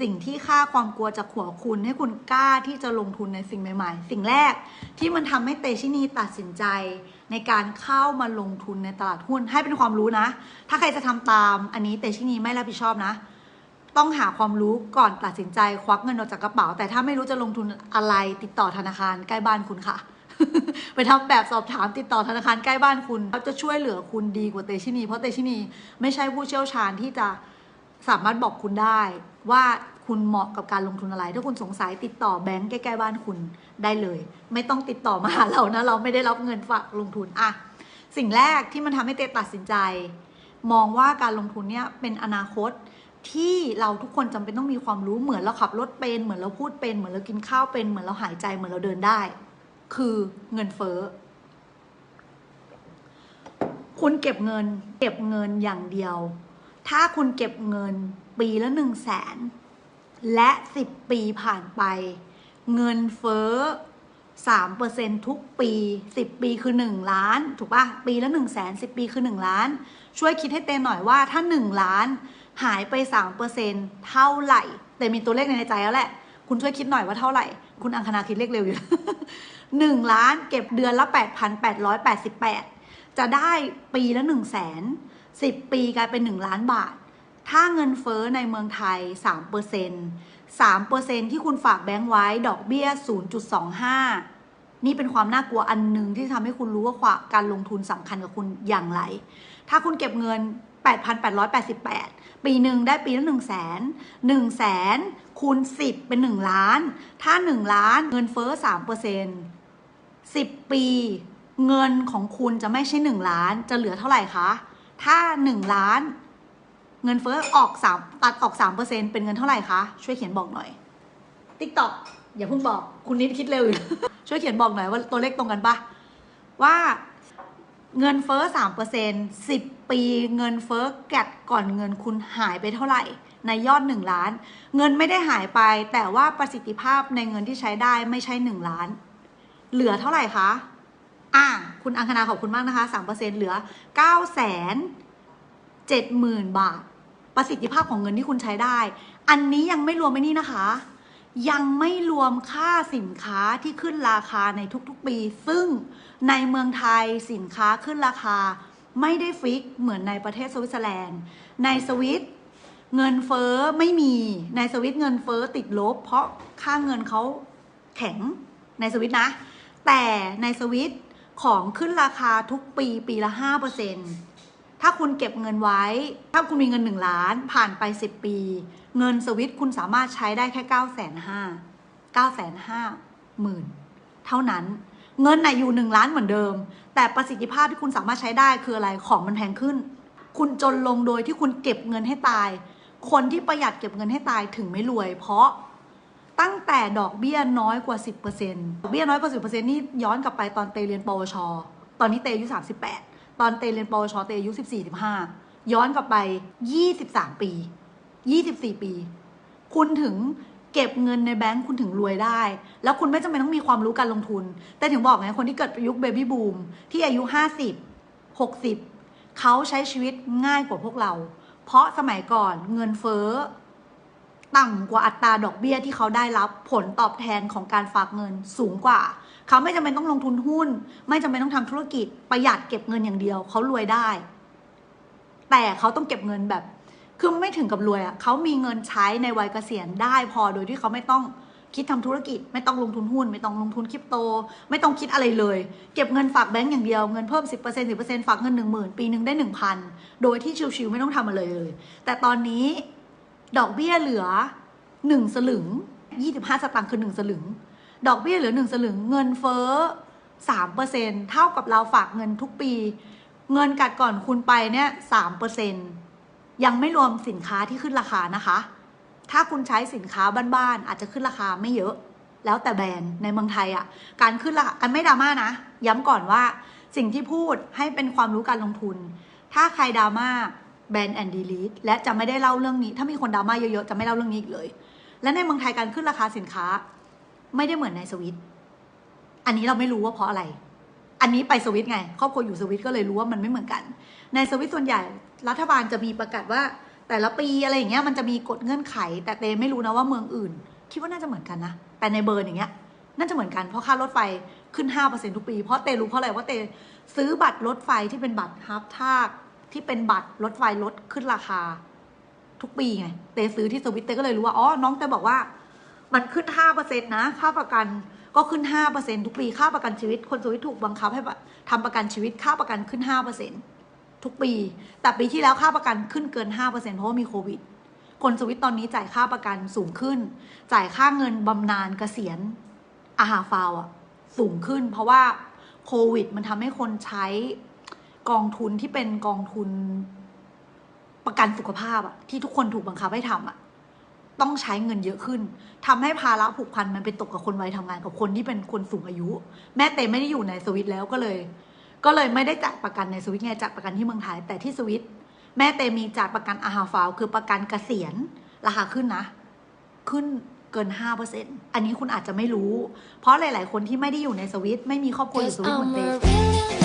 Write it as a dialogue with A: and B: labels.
A: สิ่งที่ฆ่าความกลัวจากหัวคุณให้คุณกล้าที่จะลงทุนในสิ่งใหม่ ๆ สิ่งแรกที่มันทำให้เตชินีตัดสินใจ ในการเข้ามาลงทุนในตลาดหุ้นให้เป็นความรู้นะ ถ้าใครจะทำตามอันนี้เตชินีไม่รับผิดชอบนะ ต้องหาความรู้ก่อนตัดสินใจควักเงินออกจากกระเป๋า แต่ถ้าไม่รู้จะลงทุนอะไรติดต่อธนาคารใกล้บ้านคุณค่ะ ไปทำแบบสอบถามติดต่อธนาคารใกล้บ้านคุณเขาจะช่วยเหลือคุณดีกว่าเตชินี เพราะเตชินีไม่ใช่ผู้เชี่ยวชาญที่จะ สามารถบอกคุณได้ว่าคุณเหมาะกับการลงทุนอะไร ถ้าคุณสงสัยติดต่อแบงก์ใกล้ๆบ้านคุณได้เลย ไม่ต้องติดต่อมาหาเรานะ เราไม่ได้รับเงินฝากลงทุนอะสิ่งแรกที่มันทำให้เตตัดสินใจ มองว่าการลงทุนเนี่ยเป็นอนาคตที่เราทุกคนจำเป็นต้องมีความรู้เหมือนเราขับรถเป็นเหมือนเราพูดเป็น เหมือนเรากินข้าวเป็นเหมือนเราหายใจเหมือนเราเดินได้ คือเงินเฟ้อคุณเก็บเงิน เก็บเงินอย่างเดียว ถ้าคุณเก็บเงินปีละหนึ่งแสนและสิบปีผ่านไป เงินเฟ้อสามเปอร์เซ็นทุกปีสิบปีคือหนึ่งล้าน ถูกปะปีละหนึ่งแสนสิบปีคือหนึ่งล้าน ช่วยคิดให้เต้หน่อยว่าถ้าหนึ่งล้านหายไปสามเปอร์เซ็นเท่าไหร่ แต่มีตัวเลขในใจแล้วแหละ คุณช่วยคิดหน่อยว่าเท่าไหร่ คุณอังคณาคิดเลขเร็วอยู่หนึ่งล้านเก็บเดือนละแปดพันแปดร้อยแปดสิบแปดจะได้ปีละหนึ่งแสน สิบปีกลายเป็นหนึ่งล้านบาท ถ้าเงินเฟ้อในเมืองไทยสามเปอร์เซ็นสามเปอร์เซ็นที่คุณฝากแบงก์ไว้ดอกเบี้ยศูนย์จุดสองห้านี่เป็นความน่ากลัวอันหนึ่งที่ทำให้คุณรู้ว่าการลงทุนสำคัญกับคุณอย่างไร ถ้าคุณเก็บเงิน 8,888 ปีหนึ่งได้ปีละ1 0 0 0 0แสน1 0 0 0 0 0คูณ 10 เป็น 1 ล้าน ถ้า 1 ล้านเงินเฟ้อ 3% 10 ปี เงินของคุณจะไม่ใช่ 1 ล้านจะเหลือเท่าไหร่คะ ถ้า 1 ล้าน เงินเฟ้อออก 3 ตัดออก 3%เป็นเงินเท่าไหร่คะ ช่วยเขียนบอกหน่อย TikTok อย่าเพิ่งบอก คุณนิดคิดเร็วอยู่ ช่วยเขียนบอกหน่อยว่าตัวเลขตรงกันปะว่าเงินเฟ้อสามเปอร์เซ็นสิบปีเงินเฟ้อแกดก่อนเงินคุณหายไปเท่าไหร่ ในยอดหนึ่งล้าน เงินไม่ได้หายไป แต่ว่าประสิทธิภาพในเงินที่ใช้ได้ไม่ใช่หนึ่งล้าน เหลือเท่าไหร่คะ อะคุณอังคณาขอบคุณมากนะคะสามเปอร์เซ็นเหลือเก้าแสนเจ็ดหมื่นบาท ประสิทธิภาพของเงินที่คุณใช้ได้ อันนี้ยังไม่รวมไม่นี่นะคะ ยังไม่รวมค่าสินค้าที่ขึ้นราคาในทุกๆปี ซึ่งในเมืองไทยสินค้าขึ้นราคาไม่ได้ฟิกเหมือนในประเทศสวิตเซอร์แลนด์ ในสวิตเงินเฟ้อไม่มีในสวิตเงินเฟ้อติดลบ เพราะค่าเงินเขาแข็งในสวิตนะ แต่ในสวิต ของขึ้นราคาทุกปีปีละ 5%ถ้าคุณเก็บเงินไว้ ถ้าคุณมีเงิน 1 ล้าน ผ่านไป 10 ปี เงินสวิตคุณสามารถใช้ได้แค่ 9 5 0 0 0 9 5 0 0 0 0เท่านั้น เงินน่ะอยู่ 1 ล้านเหมือนเดิม แต่ประสิทธิภาพที่คุณสามารถใช้ได้คืออะไร ของมันแพงขึ้น คุณจนลงโดยที่คุณเก็บเงินให้ตาย คนที่ประหยัดเก็บเงินให้ตายถึงไม่รวย เพราะ ตั้งแต่ดอกเบี้ยน้อยกว่า 10%ดอกเบี้ยน้อยกว่า 10%นี่ย้อนกลับไปตอนเตเรียนปวช ตอนนี้เตอายุ 38 ตอนเตเรียนปวชเตอายุ 14-15 ย้อนกลับไป 23 ปี 24 ปี คุณถึงเก็บเงินในแบงค์คุณถึงรวยได้ แล้วคุณไม่จำเป็นต้องมีความรู้การลงทุน แต่ถึงบอกไงคนที่เกิดยุคเบบี้บูมที่อายุ 50 60 เขาใช้ชีวิตง่ายกว่าพวกเรา เพราะสมัยก่อนเงินเฟ้อ ต่ำกว่าอัตราดอกเบี้ยที่เขาได้รับผลตอบแทนของการฝากเงินสูงกว่า เขาไม่จำเป็นต้องลงทุนหุ้น ไม่จำเป็นต้องทำธุรกิจประหยัดเก็บเงินอย่างเดียว เขารวยได้ แต่เขาต้องเก็บเงินแบบ คือไม่ถึงกับรวยอะ่ะเขามีเงินใช้ในวัยเกษียณได้พอโดยที่เขาไม่ต้องคิดทำธุรกิจไม่ต้องลงทุนหุ้น ไม่ต้องลงทุนคริปโต ไม่ต้องคิดอะไรเลย เก็บเงินฝากแบงก์อย่างเดียวเงินเพิ่ม 10% 10%ฝากเงิน 1 0,000 ปีหนึ่งได้ 1,000 โดยที่ชิวๆไม่ต้องทำอะไรเลย แต่ตอนนี้ ดอกเบี้ยเหลือ1สลึง25สตางค์คือ1สลึง ดอกเบี้ยเหลือ1สลึง เงินเฟ้อ3%เซ็นเท่ากับเราฝากเงินทุกปี เงินกัดก่อนคุณไปเนี่ย3%ยังไม่รวมสินค้าที่ขึ้นราคานะคะ ถ้าคุณใช้สินค้าบ้านๆอาจจะขึ้นราคาไม่เยอะ แล้วแต่แบรนด์ในเมืองไทยอะ่ะ การขึ้นราคากันไม่ดราม่านะ ย้ำก่อนว่าสิ่งที่พูดให้เป็นความรู้การลงทุน ถ้าใครดราม่า แบนแอนดีลีทและจะไม่ได้เล่าเรื่องนี้ ถ้ามีคนดราม่าเยอะๆ จะไม่เล่าเรื่องนี้อีกเลย และในเมืองไทยการขึ้นราคาสินค้า ไม่ได้เหมือนในสวิตอันนี้เราไม่รู้ว่าเพราะอะไร อันนี้ไปสวิตไง ครอบครัวอยู่สวิตก็เลยรู้ว่ามันไม่เหมือนกัน ในสวิตส่วนใหญ่ รัฐบาลจะมีประกาศว่า แต่ละปีอะไรอย่างเงี้ยมันจะมีกฎเงื่อนไข แต่เตไม่รู้นะว่าเมืองอื่น คิดว่าน่าจะเหมือนกันนะแต่ในเบอร์อย่างเงี้ยน่าจะเหมือนกันเพราะค่ารถไฟขึ้น 5%ทุกปี เพราะเตรู้เพราะอะไรว่าเตซื้อบัตรรถไฟที่เป็นบัตรฮับทาก ที่เป็นบัตรรถไฟลดขึ้นราคา ทุกปีไงเตซื้อที่สวิตเตก็เลยรู้ว่าอ๋อน้องเตบอกว่า มันขึ้น5%นต์นะค่าประกันก็ขึ้น5%ทุกปีค่าประกันชีวิต คนสวิตถูกบังคับให้ทำประกันชีวิตค่าประกันขึ้น5%ทุกปี แต่ปีที่แล้วค่าประกันขึ้นเกิน5%เพราะว่ามีโควิด คนสวิตตอนนี้จ่ายค่าประกันสูงขึ้น จ่ายค่าเงินบำนาญเกษียณอาหาฟาวอะสูงขึ้น เพราะว่าโควิด มันทำให้คนใช้ กองทุนที่เป็นกองทุนประกันสุขภาพอะที่ทุกคนถูกบังคับให้ทำอะต้องใช้เงินเยอะขึ้นทำให้ภาระผูกพันมันไปตกกับคนวัยทำงานกับคนที่เป็นคนสูงอายุ แม่เตไม่ได้อยู่ในสวิตแล้วก็เลย ก็เลยไม่ได้จ่ายประกันในสวิตไงจ่ายประกันที่เมืองไทยแต่ที่สวิตแม่เตมีจ่ายประกันอาหาฟาวคือประกันเกษียณราคาขึ้นนะ ขึ้นเกิน5%อันนี้คุณอาจจะไม่รู้ เพราะหลาย ๆ คนที่ไม่ได้อยู่ในสวิตไม่มีครอบครัวอยู่สวิตเหมือนเต
B: a really